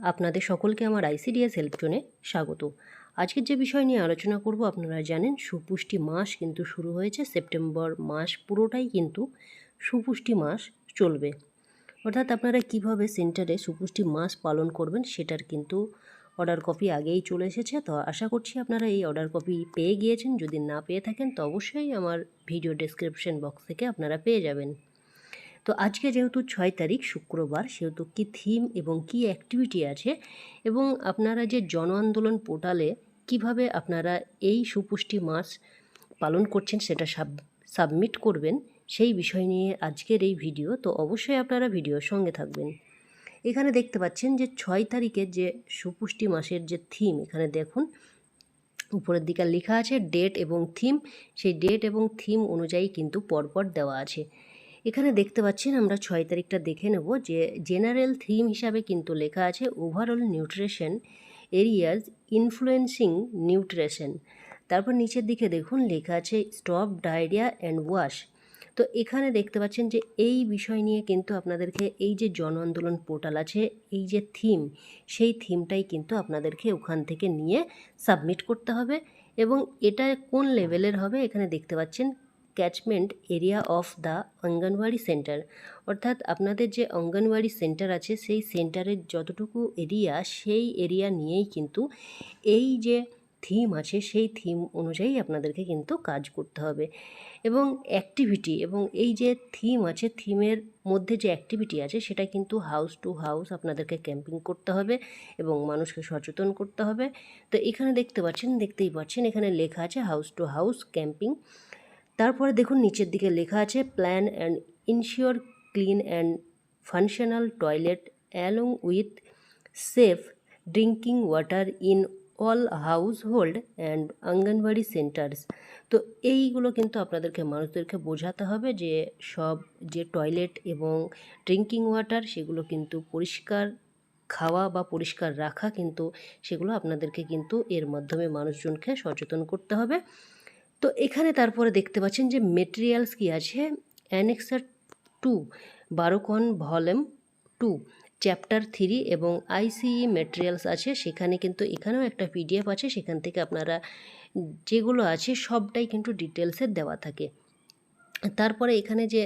আপনাদের সকলকে আমার আইসিডিএস হেল্প জোনে স্বাগত। আজকের যে বিষয় নিয়ে আলোচনা করব, আপনারা জানেন সুপুষ্টি মাস কিন্তু শুরু হয়েছে সেপ্টেম্বর মাস পুরোটাই কিন্তু সুপুষ্টি মাস চলবে। অর্থাৎ আপনারা কীভাবে সেন্টারে সুপুষ্টি মাস পালন করবেন সেটার কিন্তু অর্ডার কপি আগেই চলে এসেছে। তো আশা করছি আপনারা এই অর্ডার কপি পেয়ে গিয়েছেন। যদি না পেয়ে থাকেন, তো অবশ্যই আমার ভিডিও ডেসক্রিপশন বক্স থেকে আপনারা পেয়ে যাবেন। তো আজকে যেহেতু ছয় তারিখ শুক্রবার, সেহেতু কী থিম এবং কী অ্যাক্টিভিটি আছে এবং আপনারা যে জন আন্দোলন পোর্টালে কীভাবে আপনারা এই সুপুষ্টি মাস পালন করছেন সেটা সাব সাবমিট করবেন, সেই বিষয় নিয়ে আজকের এই ভিডিও তো অবশ্যই আপনারা ভিডিওর সঙ্গে থাকবেন। এখানে দেখতে পাচ্ছেন যে ছয় তারিখের যে সুপুষ্টি মাসের যে থিম এখানে দেখুন, উপরের দিকে লেখা আছে ডেট এবং থিম সেই ডেট এবং থিম অনুযায়ী কিন্তু পরপর দেওয়া আছে। এখানে দেখতে পাচ্ছেন আমরা ছয় তারিখটা দেখে নেব যে জেনারেল থিম হিসাবে কিন্তু লেখা আছে overall nutrition areas influencing nutrition তারপর নিচের দিকে দেখুন লেখা আছে স্টপ ডায়রিয়া অ্যান্ড ওয়াশ তো এখানে দেখতে পাচ্ছেন যে এই বিষয় নিয়ে কিন্তু আপনাদেরকে এই যে জন আন্দোলন পোর্টাল আছে, এই যে থিম সেই থিমটাই কিন্তু আপনাদেরকে ওখান থেকে নিয়ে সাবমিট করতে হবে। এবং এটা কোন লেভেলের হবে এখানে দেখতে পাচ্ছেন catchment area of the anganwadi centre অর্থাৎ আপনাদের যে অঙ্গনওয়াড়ি সেন্টার আছে, সেই সেন্টারের যতটুকু এরিয়া সেই এরিয়া নিয়েই কিন্তু এই যে থিম আছে, সেই থিম অনুযায়ী আপনাদেরকে কিন্তু কাজ করতে হবে। এবং অ্যাক্টিভিটি এবং এই যে থিম আছে থিমের মধ্যে যে অ্যাক্টিভিটি আছে, সেটা কিন্তু হাউস টু হাউস আপনাদেরকে ক্যাম্পিং করতে হবে এবং মানুষকে সচেতন করতে হবে। তো এখানে দেখতে পাচ্ছেন, দেখতেই পাচ্ছেন, এখানে লেখা আছে হাউস টু হাউস ক্যাম্পিং তারপরে দেখুন নিচের দিকে লেখা আছে plan and ensure clean and functional toilet along with safe drinking water in all household and anganwadi centres তো এইগুলো কিন্তু আপনাদেরকে, মানুষদেরকে বোঝাতে হবে যে সব যে টয়লেট এবং ড্রিঙ্কিং ওয়াটার সেগুলো কিন্তু পরিষ্কার খাওয়া বা পরিষ্কার রাখা কিন্তু সেগুলো আপনাদেরকে কিন্তু এর মাধ্যমে মানুষজনকে সচেতন করতে হবে। তো এখানে তারপরে দেখতে পাচ্ছেন যে মেটেরিয়ালস কি আছে? অ্যানেক্সার টু বারোকন ভলিউম টু চ্যাপ্টার থ্রি এবং আইসিই মেটেরিয়ালস আছে। সেখানে কিন্তু এখানেও একটা পিডিএফ আছে। সেখান থেকে আপনারা যেগুলো আছে সবটাই কিন্তু ডিটেলসের দেওয়া থাকে। তারপরে এখানে যে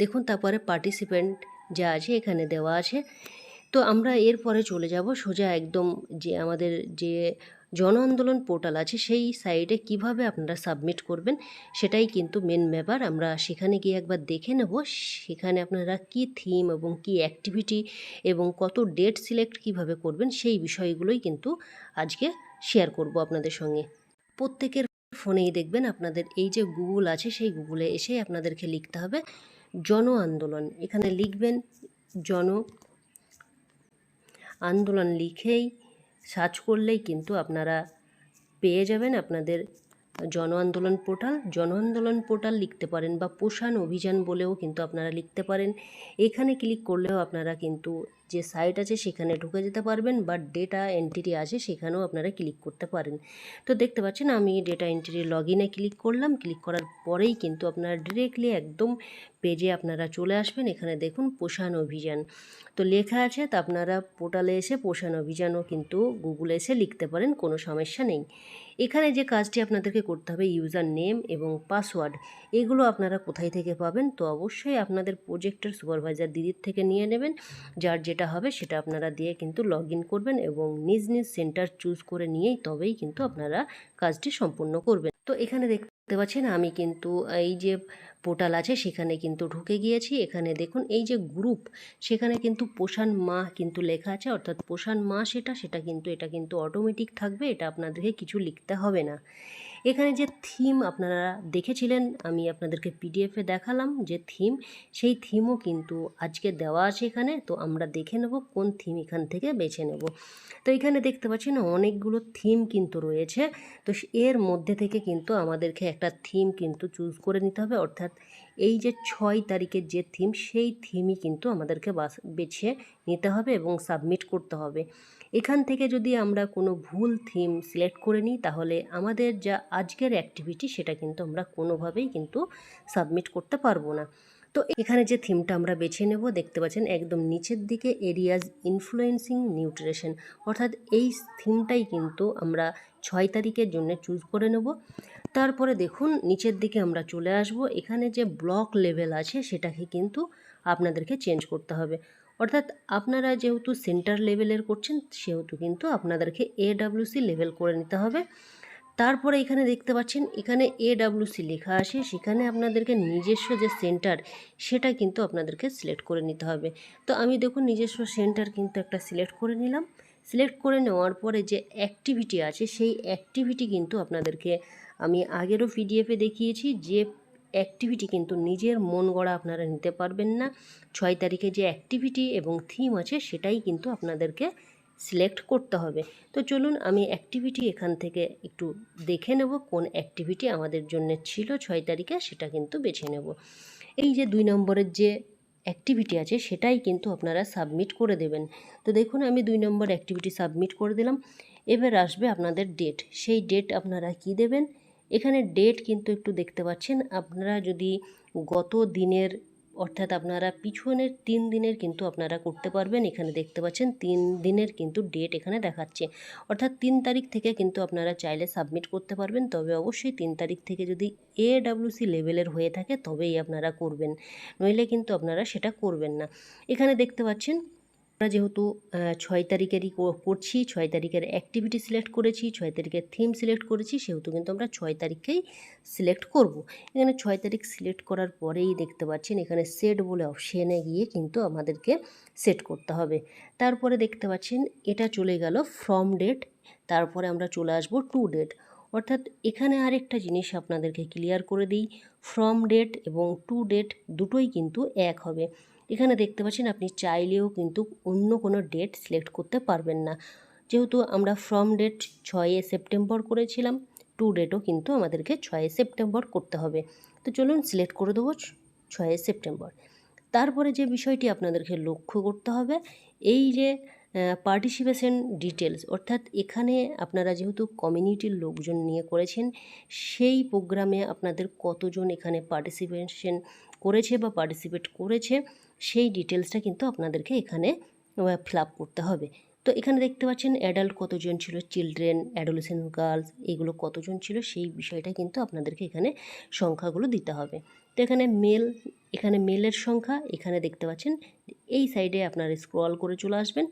দেখুন তারপরে পার্টিসিপেন্ট যা আছে এখানে দেওয়া আছে। তো আমরা এরপরে চলে যাব সোজা একদম যে আমাদের যে জন আন্দোলন পোর্টাল আছে, সেই সাইটে কীভাবে আপনারা সাবমিট করবেন, সেটাই কিন্তু মেন ব্যাপার। আমরা সেখানে গিয়ে একবার দেখে নেব, সেখানে আপনারা কি থিম এবং কি অ্যাক্টিভিটি এবং কত ডেট সিলেক্ট কীভাবে করবেন, সেই বিষয়গুলোই কিন্তু আজকে শেয়ার করব আপনাদের সঙ্গে। প্রত্যেকের ফোনেই দেখবেন, আপনাদের এই যে গুগল আছে, সেই গুগলে এসে আপনাদেরকে লিখতে হবে, জন আন্দোলন। এখানে লিখবেন, জন আন্দোলন লিখেই সার্চ করলেই কিন্তু আপনারা পেয়ে যাবেন আপনাদের জন আন্দোলন পোর্টাল। জন আন্দোলন পোর্টাল লিখতে পারেন বা পোষণ অভিযান বলেও কিন্তু আপনারা লিখতে পারেন। এখানে ক্লিক করলেও আপনারা কিন্তু যে সাইট আছে সেখানে ঢুকে যেতে পারবেন বা ডেটা এন্ট্রি আছে সেখানেও আপনারা ক্লিক করতে পারেন। তো দেখতে পাচ্ছেন আমি ডেটা এন্ট্রি লগ ইনে ক্লিক করলাম। ক্লিক করার পরেই কিন্তু আপনারা ডিরেক্টলি একদম পেজে আপনারা চলে আসবেন। এখানে দেখুন পোষণ অভিযান। তো লেখা আছে তা আপনারা পোর্টালে এসে পোষণ অভিযানও কিন্তু গুগলে এসে লিখতে পারেন, কোনো সমস্যা নেই। এখানে যে কাজটি আপনাদেরকে করতে হবে ইউজার নেম এবং পাসওয়ার্ড এগুলো আপনারা কোথায় থেকে পাবেন? তো অবশ্যই আপনাদের প্রজেক্টের সুপারভাইজার দিদির থেকে নিয়ে নেবেন। যার যেটা হবে সেটা আপনারা দিয়ে কিন্তু লগ করবেন এবং নিজ নিজ সেন্টার চুজ করে নিয়েই তবেই কিন্তু আপনারা কাজটি সম্পূর্ণ করবেন। তো এখানে দেখতে পাচ্ছেন আমি কিন্তু এই যে পোর্টাল আছে সেখানে কিন্তু ঢুকে গিয়েছি। এখানে দেখুন এই যে গ্রুপ সেখানে কিন্তু পোষণ মা কিন্তু লেখা আছে। অর্থাৎ পোষণ মা সেটা সেটা কিন্তু, এটা কিন্তু অটোমেটিক থাকবে। এটা আপনাদেরকে কিছু লিখতে হবে না। এখানে যে থিম আপনারা দেখেছিলেন, আমি আপনাদেরকে পিডিএফে দেখালাম যে থিম সেই থিমও কিন্তু আজকে দেওয়া আছে এখানে, তো আমরা দেখে নেব কোন থিম এখান থেকে বেছে নেব। তো এখানে দেখতে পাচ্ছেন অনেকগুলো থিম কিন্তু রয়েছে, তো এর মধ্যে থেকে কিন্তু আমাদেরকে একটা থিম কিন্তু চুজ করে নিতে হবে, অর্থাৎ এই যে ছয় তারিখের যে থিম সেই থিমই কিন্তু আমাদেরকে বেছে নিতে হবে এবং সাবমিট করতে হবে। এখান থেকে যদি আমরা কোনো ভুল থিম সিলেক্ট করে নিই, তাহলে আমাদের যা আজকের অ্যাক্টিভিটি সেটা কিন্তু আমরা কোনোভাবেই কিন্তু সাবমিট করতে পারব না। তো এখানে যে থিমটা আমরা বেছে নেব, দেখতে পাচ্ছেন একদম নিচের দিকে এরিয়াজ ইনফ্লুয়েন্সিং নিউট্রিশন অর্থাৎ এই থিমটাই কিন্তু আমরা ছয় তারিখের জন্য চুজ করে নেব। তারপরে দেখুন, নিচের দিকে আমরা চলে আসব। এখানে যে ব্লক লেভেল আছে, সেটাকে কিন্তু আপনাদেরকে চেঞ্জ করতে হবে। অর্থাৎ আপনারা যেহেতু সেন্টার লেভেলের করছেন, সেহেতু কিন্তু আপনাদেরকে এডাব্লিউসি লেভেল করে নিতে হবে। তারপরে এখানে দেখতে পাচ্ছেন, এখানে এডাব্লিউসি লেখা আছে, সেখানে আপনাদেরকে নিজস্ব যে সেন্টার সেটা কিন্তু আপনাদেরকে সিলেক্ট করে নিতে হবে। তো আমি দেখুন, নিজস্ব সেন্টার কিন্তু একটা সিলেক্ট করে নিলাম। সিলেক্ট করে নেওয়ার পরে যে অ্যাক্টিভিটি আছে, সেই অ্যাক্টিভিটি কিন্তু আপনাদেরকে আমি আগেরও পিডিএফে দেখিয়েছি যে অ্যাক্টিভিটি কিন্তু নিজের মন গড়া আপনারা নিতে পারবেন না। ছয় তারিখে যে অ্যাক্টিভিটি এবং থিম আছে, সেটাই কিন্তু আপনাদেরকে সিলেক্ট করতে হবে। তো চলুন আমি অ্যাক্টিভিটি এখান থেকে একটু দেখে নেব, কোন অ্যাক্টিভিটি আমাদের জন্য ছিল ছয় তারিখে, সেটা কিন্তু বেছে নেব। এই যে দুই নম্বরের যে অ্যাক্টিভিটি আছে, সেটাই কিন্তু আপনারা সাবমিট করে দেবেন। তো দেখুন, আমি দুই নম্বর অ্যাক্টিভিটি সাবমিট করে দিলাম। এবার আসবে আপনাদের ডেট সেই ডেট আপনারা কি দেবেন? এখানে ডেট কিন্তু একটু দেখতে পাচ্ছেন। আপনারা যদি গত দিনের, অর্থাৎ আপনারা পিছনের তিন দিনের কিন্তু আপনারা করতে পারবেন। এখানে দেখতে পাচ্ছেন তিন দিনের কিন্তু ডেট এখানে দেখাচ্ছে। অর্থাৎ তিন তারিখ থেকে কিন্তু আপনারা চাইলে সাবমিট করতে পারবেন। তবে অবশ্যই তিন তারিখ থেকে যদি এ ডাব্লিউসি লেভেলের হয়ে থাকে, তবেই আপনারা করবেন। নইলে কিন্তু আপনারা সেটা করবেন না। এখানে দেখতে পাচ্ছেন আমরা যেহেতু ছয় তারিখেরই করছি, ছয় তারিখের অ্যাক্টিভিটি সিলেক্ট করেছি, ছয় তারিখের থিম সিলেক্ট করেছি, সেহেতু কিন্তু আমরা ছয় তারিখেই সিলেক্ট করব। এখানে ছয় তারিখ সিলেক্ট করার পরেই দেখতে পাচ্ছেন, এখানে সেট বলে অপশানে গিয়ে কিন্তু আমাদেরকে সেট করতে হবে। তারপরে দেখতে পাচ্ছেন, এটা চলে গেল ফ্রম ডেট তারপরে আমরা চলে আসব টু ডেট অর্থাৎ এখানে আরেকটা জিনিস আপনাদেরকে ক্লিয়ার করে দিই ফ্রম ডেট এবং টু ডেট দুটোই কিন্তু এক হবে। এখানে দেখতে পাচ্ছেন আপনি চাইলেও কিন্তু অন্য কোনো ডেট সিলেক্ট করতে পারবেন না। যেহেতু আমরা ফ্রম ডেট ছয়ে সেপ্টেম্বর করেছিলাম টু ডেটও কিন্তু আমাদেরকে ছয়ে সেপ্টেম্বর করতে হবে। তো চলুন সিলেক্ট করে দেবো ছয়ে সেপ্টেম্বর তারপরে যে বিষয়টি আপনাদেরকে লক্ষ্য করতে হবে, এই যে পার্টিসিপেশন ডিটেলস অর্থাৎ এখানে আপনারা যেহেতু কমিউনিটির লোকজন নিয়ে করেছেন, সেই প্রোগ্রামে আপনাদের কতজন এখানে পার্টিসিপেশন করেছে বা পার্টিসিপেট করেছে সেই ডিটেলসটা কিন্তু আপনাদেরকে এখানে ফিল আপ করতে হবে। তো এখানে দেখতে পাচ্ছেন অ্যাডাল্ট কতজন ছিল? চিলড্রেন অ্যাডোলেসেন্ট গার্লস এগুলো কতজন ছিল? সেই বিষয়টা কিন্তু আপনাদেরকে এখানে সংখ্যাগুলো দিতে হবে। তো এখানে মেল এখানে মেলের সংখ্যা, এখানে দেখতে পাচ্ছেন এই সাইডে আপনারা স্ক্রল করে চলে আসবেন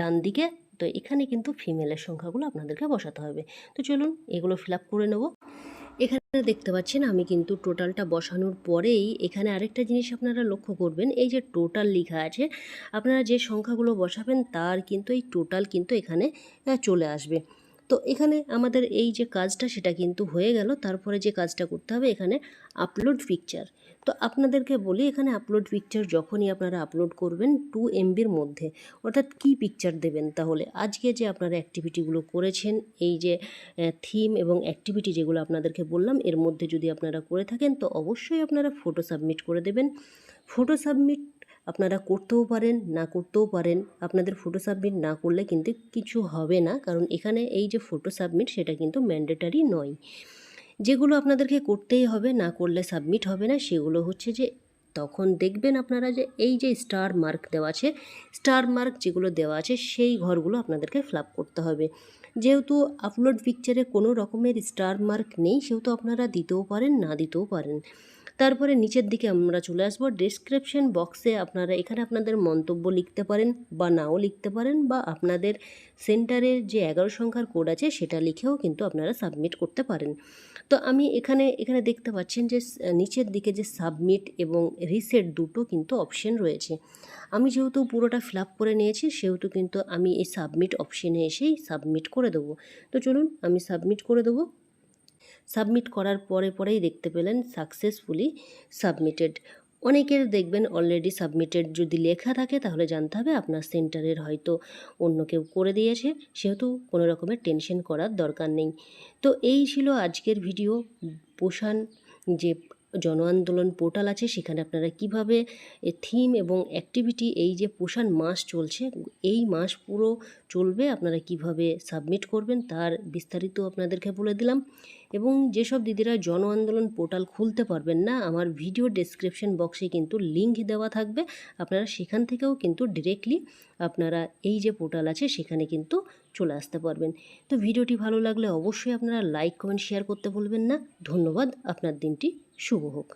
ডান দিকে। তো এখানে কিন্তু ফিমেলের সংখ্যাগুলো আপনাদেরকে বসাতে হবে। তো চলুন এগুলো ফিল আপ করে নেব। এখানে দেখতে পাচ্ছেন আমি কিন্তু টোটালটা বসানোর পরেই এখানে আরেকটা জিনিস আপনারা লক্ষ্য করবেন, এই যে টোটাল লেখা আছে, আপনারা যে সংখ্যাগুলো বসাবেন তার কিন্তু এই টোটাল কিন্তু এখানে চলে আসবে। তো এখানে আমাদের এই যে কাজটা সেটা কিন্তু হয়ে গেল, তারপরে যে কাজটা করতে হবে এখানে আপলোড পিকচার তো আপনাদেরকে বলি, এখানে আপলোড পিকচার যখনই আপনারা আপলোড করবেন টু এমবির মধ্যে, অর্থাৎ কি পিকচার দেবেন তাহলে? আজকে যে আপনারা অ্যাক্টিভিটিগুলো করেছেন, এই যে থিম এবং অ্যাক্টিভিটি যেগুলো আপনাদেরকে বললাম, এর মধ্যে যদি আপনারা করে থাকেন, তো অবশ্যই আপনারা ফটো সাবমিট করে দেবেন। ফটো সাবমিট আপনারা করতেও পারেন, না করতেও পারেন, আপনাদের ফটো সাবমিট না করলে কিন্তু কিছু হবে না, কারণ এখানে এই যে ফটো সাবমিট সেটা কিন্তু ম্যান্ডেটারি নয়। যেগুলো আপনাদেরকে করতেই হবে, না করলে সাবমিট হবে না, সেগুলো হচ্ছে যে তখন দেখবেন আপনারা যে এই যে স্টার মার্ক দেওয়া আছে স্টার মার্ক যেগুলো দেওয়া আছে, সেই ঘরগুলো আপনাদেরকে ফ্লাপ করতে হবে। যেহেতু আপলোড পিকচারে কোনো রকমের স্টার মার্ক নেই, সেহেতু আপনারা দিতেও পারেন, না দিতেও পারেন। তারপরে নিচের দিকে আমরা চলে আসব। ডিসক্রিপশন বক্সে আপনারা এখানে আপনাদের মন্তব্য লিখতে পারেন বা নাও লিখতে পারেন বা আপনাদের সেন্টারের যে এগারো সংখ্যার কোড আছে সেটা লিখেও কিন্তু আপনারা সাবমিট করতে পারেন। তো আমি এখানে এখানে দেখতে পাচ্ছেন যে নিচের দিকে যে সাবমিট এবং রিসেট দুটো কিন্তু অপশন রয়েছে। আমি যেহেতু পুরোটা ফিল আপ করে নিয়েছি, সেহেতু কিন্তু আমি এই সাবমিট অপশনে এসেই সাবমিট করে দেবো। তো চলুন আমি সাবমিট করে দেবো। সাবমিট করার পরে পরেই দেখতে পেলেন সাকসেসফুলি সাবমিটেড। অনেকের দেখবেন অলরেডি সাবমিটেড যদি লেখা থাকে তাহলে জানতে হবে আপনার সেন্টারের হয়তো অন্য কেউ করে দিয়েছে, সেহেতু কোনো রকমের টেনশন করার দরকার নেই। তো এই ছিল আজকের ভিডিও। পোষণ যে জন আন্দোলন পোর্টাল আছে সেখানে আপনারা কীভাবে থিম এবং অ্যাক্টিভিটি এই যে পোষণ মাস চলছে, এই মাস পুরো চলবে, আপনারা কীভাবে সাবমিট করবেন তার বিস্তারিত আপনাদেরকে বলে দিলাম। এবং যেসব দিদিরা জন আন্দোলন পোর্টাল খুলতে পারবেন না, আমার ভিডিও ডেসক্রিপশন বক্সে কিন্তু লিঙ্ক দেওয়া থাকবে। আপনারা সেখান থেকেও কিন্তু ডিরেক্টলি আপনারা এই যে পোর্টাল আছে, সেখানে কিন্তু চলে আসতে পারবেন। তো ভিডিওটি ভালো লাগলে অবশ্যই আপনারা লাইক কমেন্ট শেয়ার করতে ভুলবেন না। ধন্যবাদ, আপনার দিনটি শুভ হোক।